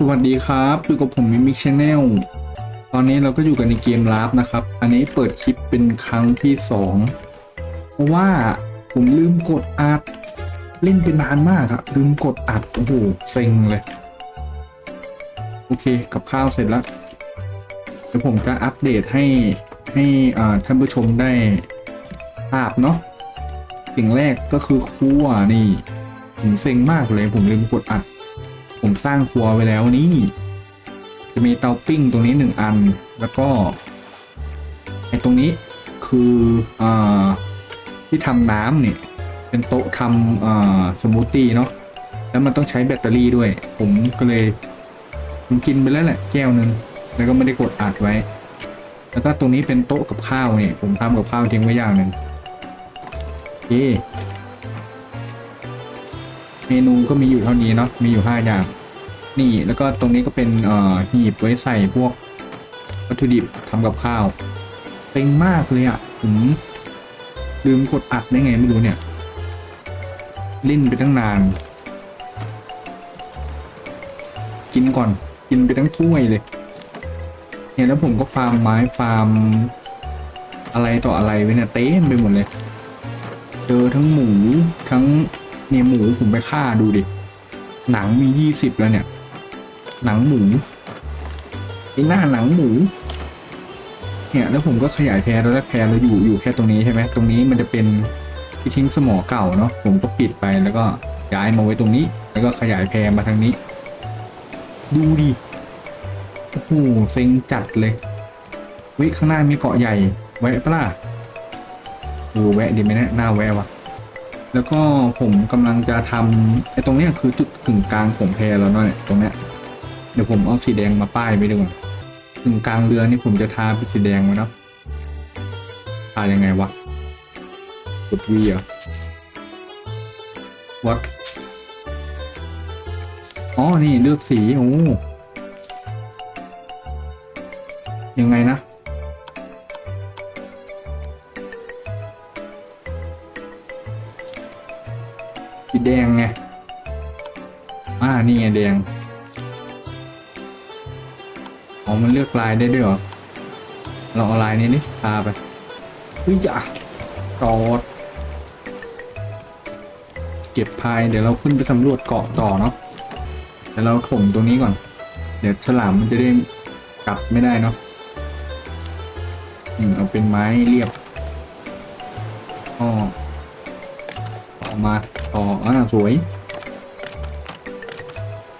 สวัสดีครับอยู่กับผมมิมิกชแนลตอนนี้เราก็อยู่กันในเกมลาฟนะครับ อันนี้เปิดคลิปเป็นครั้งที่สองเพราะว่าผมลืมกดอัดเล่นเป็นนานมากอะลืมกดอัดโอ้โหเซ็งเลย โอเคกับข้าวเสร็จแล้ว เดี๋ยวผมจะอัปเดตให้ให้ท่านผู้ชมได้ทราบเนาะสิ่งแรกก็คือครัวนี่ผมเซ็งมากเลยผมลืมกดอัด ผมสร้างครัวไว้แล้วนี่ จะมีเตาปิ้งตรงนี้หนึ่งอัน แล้วก็ไอ้ตรงนี้คืออ่าที่ทำน้ำเนี่ย เป็นโต๊ะทำอ่าสมูทตี้เนาะแล้วมันต้องใช้แบตเตอรี่ด้วย ผมก็เลยผมกินไปแล้วแหละแก้วหนึ่งแล้วก็ไม่ได้กดอัดไว้ แล้วก็ตรงนี้เป็นโต๊ะกับข้าวเนี่ยผมทำกับข้าวทิ้งไว้อย่างหนึ่งเคเมนูก็มีอยู่เท่านี้เนาะมีอยู่ห้าอย่าง นี่แล้วก็ตรงนี้ก็เป็นเอ่อหีบไว้ใส่พวกวัตถุดิบทำกับข้าวเต็งมากเลยอะ่ะผมลืมกดอัดได้ไงไม่รู้เนี่ยเล่นไปตั้งนาน กินก่อนกินไปทั้งถ้วยเลยเนี่ยแล้วผมก็ฟาร์มไม้ฟาร์ม อะไรต่ออะไรไว้เนี่ยเต็มไปหมดเลย เจอทั้งหมูทั้งเนี่ยหมูผมไปฆ่าดูดิหนังมียี่สิบแล้วเนี่ย หนังหมูไอ้หน้าหนังหมูเนี่ยแล้วผมก็ขยายแพรแล้วแพรเราอยู่อยู่แค่ตรงนี้ใช่ไหมตรงนี้มันจะเป็นที่ทิ้งสมอเก่าเนาะผมก็ปิดไปแล้วก็ย้ายมาไว้ตรงนี้ แล้วก็ขยายแพรมาทางนี้ ดูดิโอ้โหเซ็งจัดเลยวิข้างหน้ามีเกาะใหญ่แวะปะล่ะเออแวะดีไหมเนี่ยหน้าแวะวะแล้วก็ผมกำลังจะทำไอ้ตรงเนี้ยคือจุดกึ่งกลางของแพรแล้วเนาะเนี่ยตรงเนี้ย เดี๋ยวผมเอาสีแดงมาป้ายไปดีกว่าถึงกลางเรือนี่ผมจะทาเป็นสีแดงไว้เนาะทายังไงวะกดวีอะวัดอ๋อ นี่เลือกสี โอ้ยังไงนะายได้ด้วยเหรอเราเอาลายนี้นี่พาไปเฮ้ยอย่าจอดเก็บพายเดี๋ยวเราขึ้นไปสำรวจเกาะต่อเนาะเดี๋ยวเราข่มตรงนี้ก่อน เดี๋ยวฉลามมันจะได้กัดไม่ได้เนาะอืมเอาเป็นไม้เรียบอ๋อต่อมาต่ออ่าสวย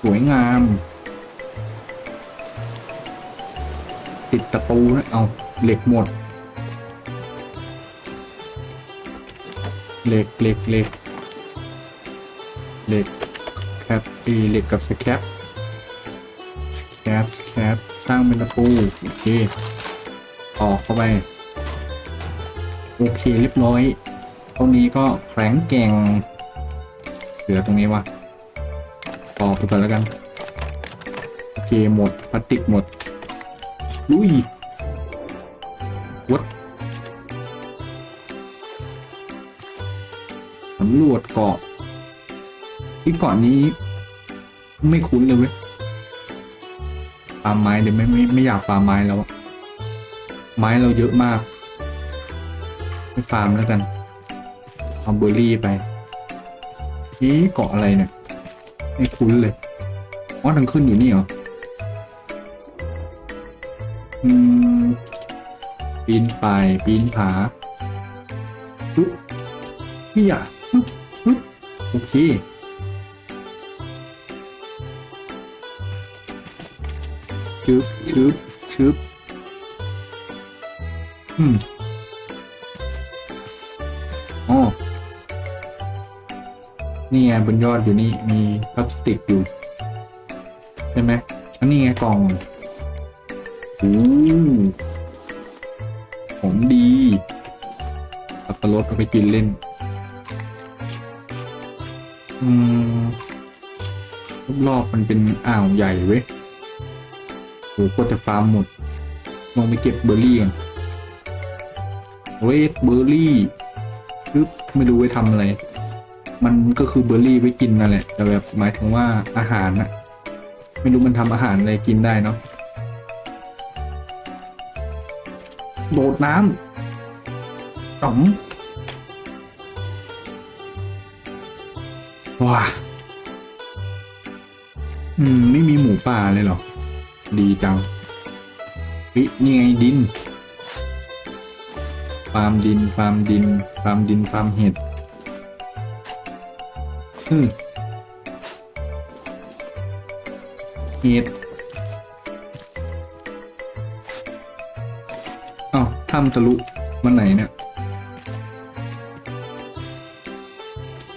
สวยงาม ติดตะปูนะเอาเหล็กหมด เหล็กเหล็กเหล็กเหล็กแคปปีเหล็กกับสแคปสแคปสแคปสร้างเป็นตะปูโอเคต่อเข้าไป โอเคเรียบร้อยตรงนี้ก็แข็งแกงเหลือตรงนี้วะต่อไปก่อนแล้วกัน โอเคหมดพลาสติกหมด ลุยวัดสำรวจเกาะที่เกาะนี้ ไม่คุ้นเลยเว้ยฟาร์มไม้เดี๋ยวไม่ไม่ไม่อยากฟาร์มไม้แล้วอะไม้เราเยอะมาก ไม่ฟาร์มแล้วกันเอาเบอร์รี่ไปนี่เกาะอะไรเนี่ยไม่คุ้นเลยอ๋อทางขึ้นอยู่นี่เหรอ อืมปีนป่ายปีนผาปึ๊บพี่อะปึ๊บปึ๊บโอเคชึบชึบชึบอืมอ๋อนี่ไงบนยอดอยู่นี่มีพลาสติกอยู่ ใช่ไหมอันนี้ไงกล่อง โอ้ของดีสับปะรดเอาไปกินเล่น อืมรอบๆมันเป็นอ่าวใหญ่เว้ยโหก็จะฟาร์มหมดลองไปเก็บเบอร์รี่ก่อนเรดเบอร์รี่คือไม่รู้ไว้ทำอะไร มันก็คือเบอร์รี่ไว้กินนั่นแหละ แต่แบบหมายถึงว่าอาหารนะไม่รู้มันทำอาหารอะไรกินได้เนาะ โดดน้ำจ๋อมว้าอืม ไม่มีหมูป่าเลยเหรอ ดีจังวินี่ไงดิน ฟาร์มดิน ฟาร์มดิน ฟาร์มดิน ฟาร์มเห็ดอืมเห็ด ถ้ำทะลุวันไหนเนี่ย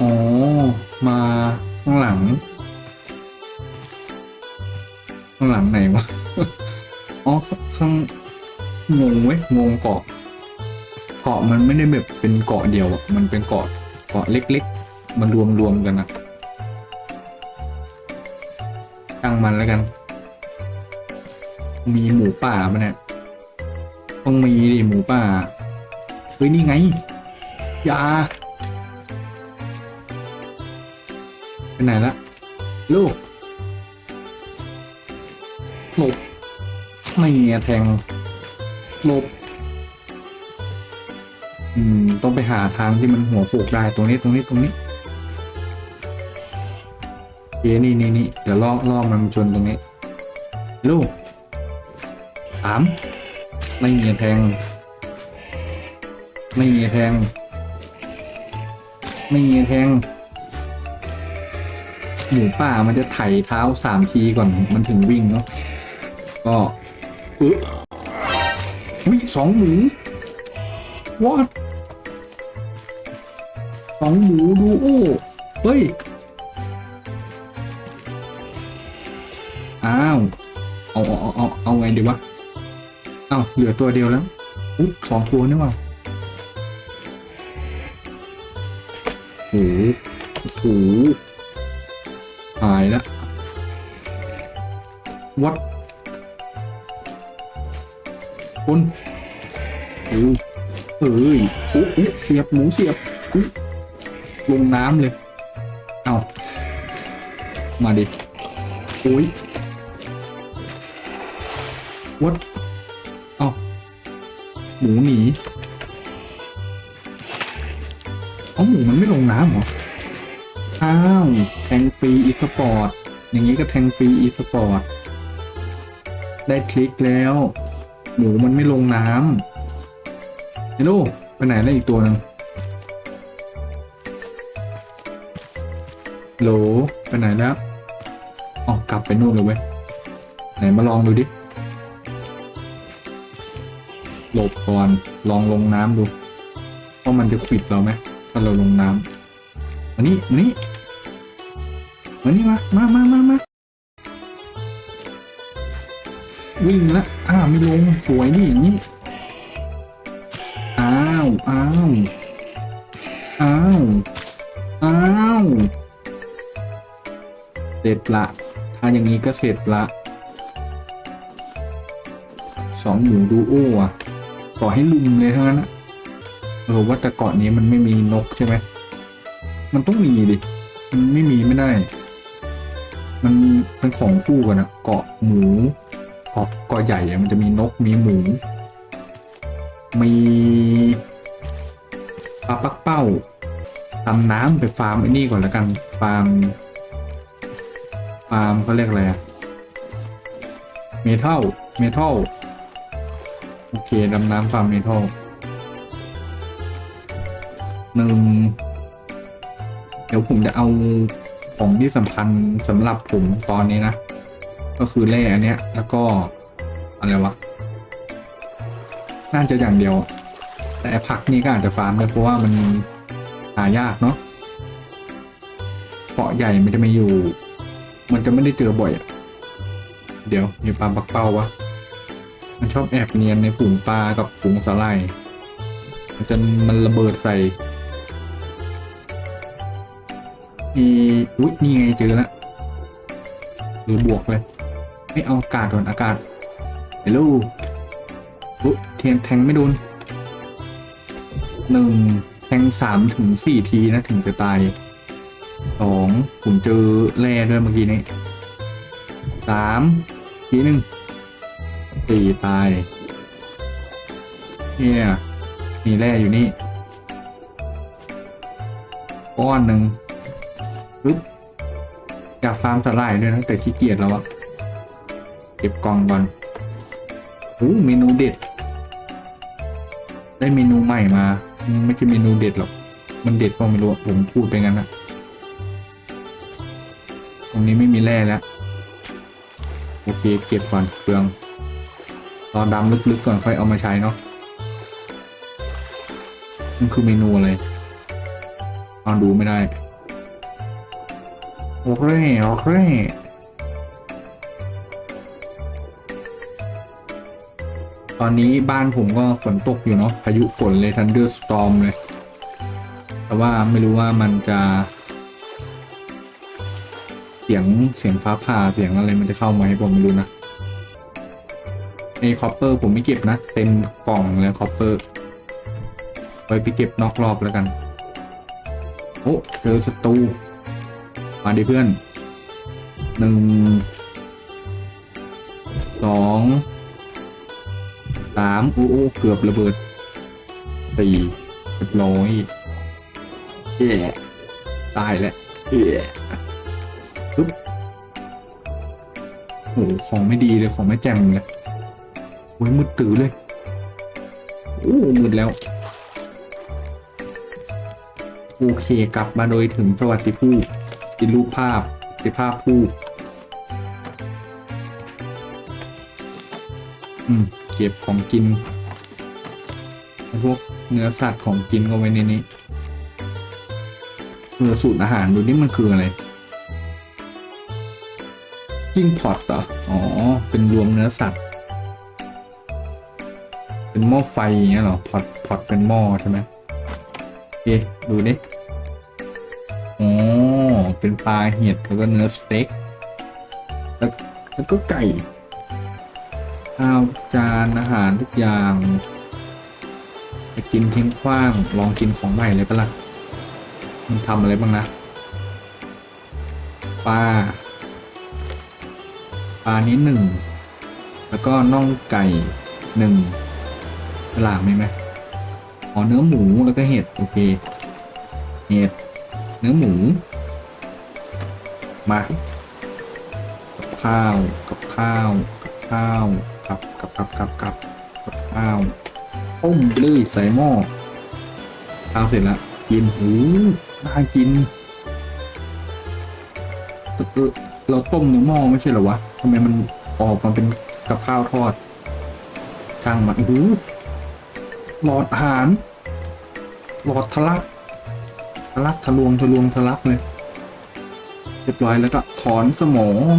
อ๋อ มาข้างหลัง ข้างหลังไหนวะ อ๋อ ข้างงงเว้ยงงเกาะ เกาะมันไม่ได้แบบเป็นเกาะเดียวอะมันเป็นเกาะเกาะเล็กๆ มันรวมๆกันนะตั้งมันแล้วกัน มีหมูป่าปะเนี่ย ต้องมีดิหมูป่าเฮ้ยนี่ไงยาไปไหนละลูกหลบไม่เงี้ยแทงหลบอืมต้องไปหาทางที่มันหัวโขกได้ตรงนี้ตรงนี้ตรงนี้เอ้นี่นี่นี่เดี๋ยวล่อล่อมันมาชนตรงนี้ ลูกสาม ไม่เงี้ยแทง ไม่เงี้ยแทง ไม่เงี้ยแทง หมูป่ามันจะไถเท้าสามทีก่อนมันถึงวิ่งเนาะ ก็เออวิสองหมูวอดสองหมูดูโอ้ เฮ้ย อ้าว เอาเอาเอาเอาไงดีวะ เอาวเหลือตัวเดียวแล้วอุ๊ยสองตัวนี่ว่าโอ้โหโอ้โหหายละวัดคุณโอ้เอ้ยอ้โอ้เสียบหมูเสียบอุ๊ลงน้ำเลย เอามาดิโอ้ยวัด หมูหนีเอาหมูมันไม่ลงน้ำเหรอ อ้าวแทงฟรีอีสปอร์ต อย่างนี้ก็แทงฟรีอีสปอร์ต ได้คลิกแล้ว หมูมันไม่ลงน้ำเฮลโลไปไหนแล้วอีกตัวนึงโหลไปไหนแล้วอ๋อกลับไปนู่นเลยเว้ย ไหนมาลองดูดิ หลบก่อนลองลงน้ำดูว่ามันจะขิดเราไหมถ้าเราลงน้ำมานี่มานี่มานี่มามามามามาวิ่งละอ้าวไม่ลงสวยดิอย่างนี้อ้าวอ้าวอ้าวอ้าวเสร็จละถ้าอย่างนี้ก็เสร็จละสองหมูดูโอ้อะ ต่อให้ลุมเลยทั้งนั้นนะเออว่าแต่เกาะนี้มันไม่มีนกใช่ไหมมันต้องมีดิ มันไม่มีไม่ได้ มันเป็นของคู่กันอะเกาะหมูเกาะเกาะใหญ่อะมันจะมีนกมีหมู มีปลาปักเป้าตำน้ำไปฟาร์มไอ้นี่ก่อนแล้วกัน ฟาร์ม ฟาร์มเขาเรียกอะไรอะเมทัล เมทัล โอเคดำน้ำฟาร์มเมทัลหนึ่งเดี๋ยวผมจะเอาของที่สำคัญสำหรับผมตอนนี้นะ ก็คือแร่อันเนี้ย แล้วก็ อะไรวะ น่าจะอย่างเดียว แต่ผักนี่ก็อาจจะฟาร์มเลยเพราะว่ามันหายากเนาะเกาะใหญ่มันจะไม่อยู่ มันจะไม่ได้เจอบ่อย เดี๋ยวมีปลาปักเป้าวะ มันชอบแอบเนียนในฝูงปลากับฝูงสาหร่ายมันมันระเบิดใส่อีอุ๊ยนี่ไงเจอแล้วหรือบวกเลยไม่เอาอากาศก่อนอากาศเฮลโลอุ๊ยเทียนแทงไม่โดนหนึ่งแทงสามถึงสี่ทีนะถึงจะตายสองผมเจอแร่ด้วยเมื่อกี้นี้สสามทีหนึ่ง สี่ตายเนี่ยมีแร่อยู่นี่ก้อนหนึ่งปึ๊บอยากฟาร์มสลายด้วยนะแต่ขี้เกียจแล้วอะเก็บกล่องก่อนโอ้เมนูเด็ด ได้เมนูใหม่มา ไม่ใช่เมนูเด็ดหรอก มันเด็ดก็ไม่รู้ผมพูดไปงั้นนะตรงนี้ไม่มีแร่แล้ว โอเค เก็บก่อนเปลือง รอดำลึกๆก่อนค่อยเอามาใช้เนาะมันคือเมนูอะไรตอนดูไม่ได้โอเคโอเคตอนนี้บ้านผมก็ฝนตกอยู่เนาะพายุฝนเลย Thunder Storm เลย แต่ว่าไม่รู้ว่ามันจะ เสียงเสียงฟ้าผ่าเสียงอะไรมันจะเข้ามาให้ผมไม่รู้นะ ในคอปเปอร์ผมไม่เก็บนะ เต็มกล่องแล้วคอปเปอร์ไว้ไปเก็บนอกรอบแล้วกัน โอ้เจอศัตรูมาดิเพื่อนหนึ่งสองสามโอ้โอ้เกือบระเบิดสี่เรียบร้อยเอ๊ะตายแล้วเอ๊ะปึ๊บโอ้ของไม่ดีเลยของไม่แจ่มเลย อ้ยมืดตื้อเลยโอ้มืดแล้ว โอเคกลับมาโดยถึงสวัสดิผู้กิรูปภาพสิภาพผู้อืม เก็บของกินไอพวกเนื้อสัตว์ของกินก็ไว้ในนี้เออสูตรอาหารดูนี่มันคืออะไรกิ้งพอตเหรอ อ๋อ เป็นรวมเนื้อสัตว์ เป็นหม้อไฟอย่างเงี้ยหรอพอตพอตเป็นหม้อใช่ไหมโอเคดูนี่อ๋อเป็นปลาเห็ดแล้วก็เนื้อสเต็กแล้วแล้วก็ไก่ข้าวจานอาหารทุกอย่างจะกินทิ้งขว้างลองกินของใหม่เลยปะล่ะมันทำอะไรบ้างนะปลาปลานี้หนึ่งแล้วก็น่องไก่หนึ่ง ฉลามมีไหมอ๋อเนื้อหมูแล้วก็เห็ดโอเค เห็ดเนื้อหมู มา กับข้าว กับข้าว กับข้าว กับกับกับกับกับกับข้าวต้มไปเลยใส่หม้อข้าวเสร็จแล้วกินหูน่ากินเออเราต้มในหม้อไม่ใช่เหรอวะทำไมมันออกมาเป็นกับข้าวทอดช่างมันโอ้โห หลอดอาหาร หลอดทะลักทะลักทะลวงทะลวงทะลักเลยเรียบร้อยแล้วก็ถอนสมอง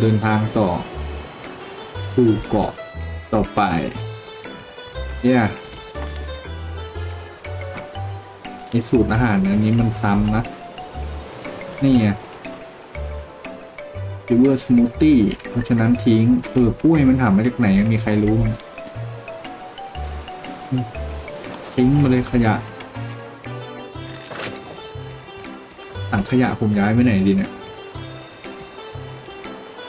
เดินทางต่อสู่เกาะต่อไป เนี่ยไอสูตรอาหารอันนี้มันซ้ำนะ นี่ไงริเวอร์สมูทตี้เพราะฉะนั้นทิ้ง เออกล้วยมันถามมาจากไหนมีใครรู้มั้ง ทิ้งมาเลยขยะถังขยะผมย้ายไปไหนดีเนี่ย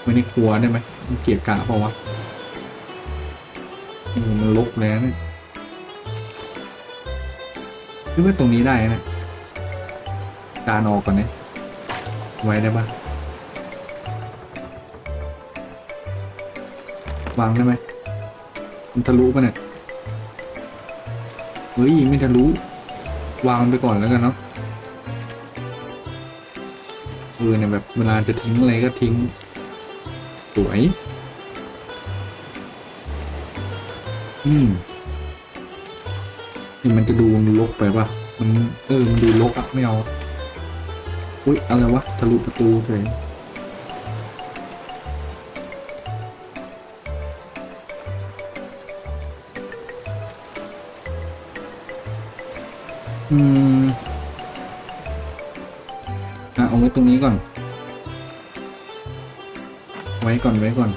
ไว้ในครัวได้ไหมมันเกียกกะเปล่าวะเออมันลกแล้วเนี่ยคิดว่าตรงนี้ได้นะจานออกก่อนเนี่ยไว้ได้ปะวางได้ไหมมันทะลุปะเนี่ย ฮ้ยไม่ทะลุวางไปก่อนแล้วกันเนาะเออเนี่ยแบบเวลาจะทิ้งอะไรก็ทิ้ง สวย อืมนี่มันจะดูมันลกไปปะมันเออมันดูลกอะไม่เอา อุ้ยอะไรวะทะลุประตูเลย อืม อะเอาไว้ตรงนี้ก่อน ไว้ก่อนไว้ก่อน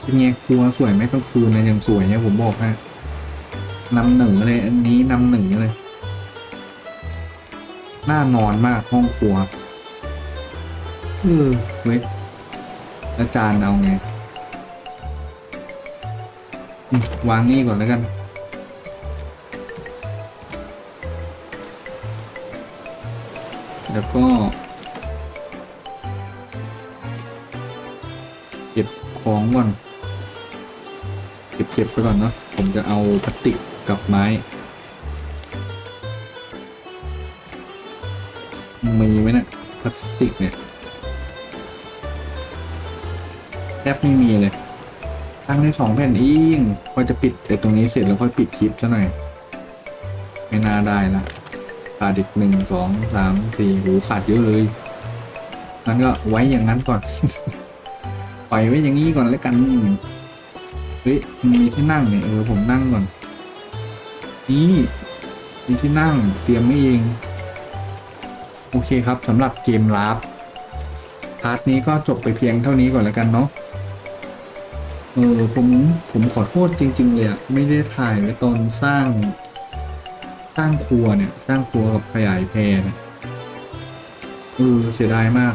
เป็นไงครัวสวยไหมต้องคืนนะยังสวยเนี่ยผมบอกให้นำหนึ่งเลย อันนี้นำหนึ่งเลย น่านอนมากห้องครัวเออเว้ยแล้วจานเอาไงวางนี่ก่อนแล้วกัน แล้วก็ เก็บของก่อนเก็บเก็บไปก่อนเนาะผมจะเอาพลาสติกกับไม้ มีไหมเนะี่ยพลาสติกเนี่ยแทบไม่มีเลยตั้งได้สองแผ่นเองพอจะปิดไอ้ตรงนี้เสร็จแล้วค่อยปิดคลิปซะหน่อย ไม่น่าได้ละ ขาดอีกหนึ่งสองสามสี่หูขาดเยอะเลยงั้นก็ไว้อย่างนั้นก่อน ปล่อยไว้อย่างนี้ก่อนแล้วกัน เฮ้ยมีที่นั่งเนี่ยเออผมนั่งก่อน นี่มีที่นั่งเตรียมไม่เอง โอเคครับสำหรับเกมลาฟพาร์ทนี้ก็จบไปเพียงเท่านี้ก่อนแล้วกันเนาะเออผมผมขอโทษจริง ๆ เลยอะไม่ได้ถ่ายไว้ตอนสร้าง สร้างครัวเนี่ย สร้างครัวกับขยายแพรเนี่ยเออเสียดายมาก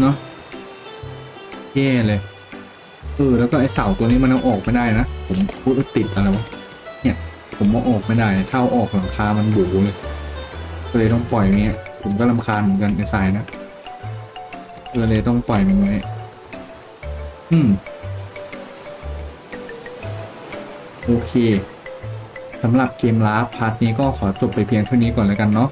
เนาะแย่เลยเออแล้วก็ไอเสาตัวนี้มันเอาออกไม่ได้นะ ผมพูดติดอะไรวะเนี่ย ผมเอาออกไม่ได้เท่าออกหลังคา มันบูเลยก็เลยต้องปล่อยเนี้ย ผมก็ลำคาญเหมือนกันไอ้สายนะก็เลยต้องปล่อยมันไว้อืมโอเค สำหรับเกมลาฟพาร์ทนี้ก็ขอจบไปเพียงเท่านี้ก่อนแล้วกันเนาะ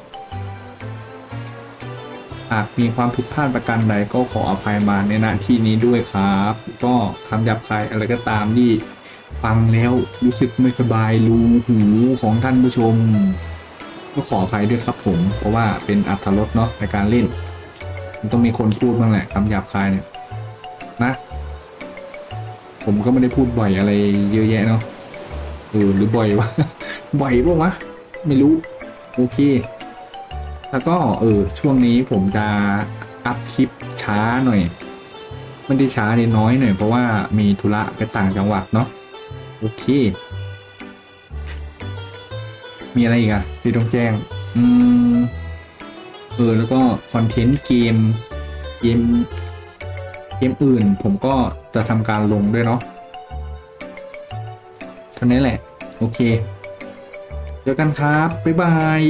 หากมีความผิดพลาดประการใดก็ขออภัยมาในหน้าที่นี้ด้วยครับ ก็คำหยาบคายอะไรก็ตามที่ฟังแล้วรู้สึกไม่สบายรูหูของท่านผู้ชม ก็ขออภัยด้วยครับผม เพราะว่าเป็นอัตรสเนาะในการเล่นมันต้องมีคนพูดบ้างแหละคำหยาบคายเนี่ยนะ ผมก็ไม่ได้พูดบ่อยอะไรเยอะแยะเนาะ เออหรือบ่อยวะ บ่อยปะวะ ไม่รู้ โอเค แล้วก็เออช่วงนี้ผมจะอัพคลิปช้าหน่อย มันได้ช้านิดน้อยหน่อยเพราะว่ามีธุระไปต่างจังหวัดเนาะ โอเค มีอะไรอีกอะที่ต้องแจ้ง อืม เออ แล้วก็คอนเทนต์เกม เกม เกมอื่น ผมก็จะทำการลงด้วยเนาะ เท่านี้แหละ โอเค เจอกันครับ บ๊ายบาย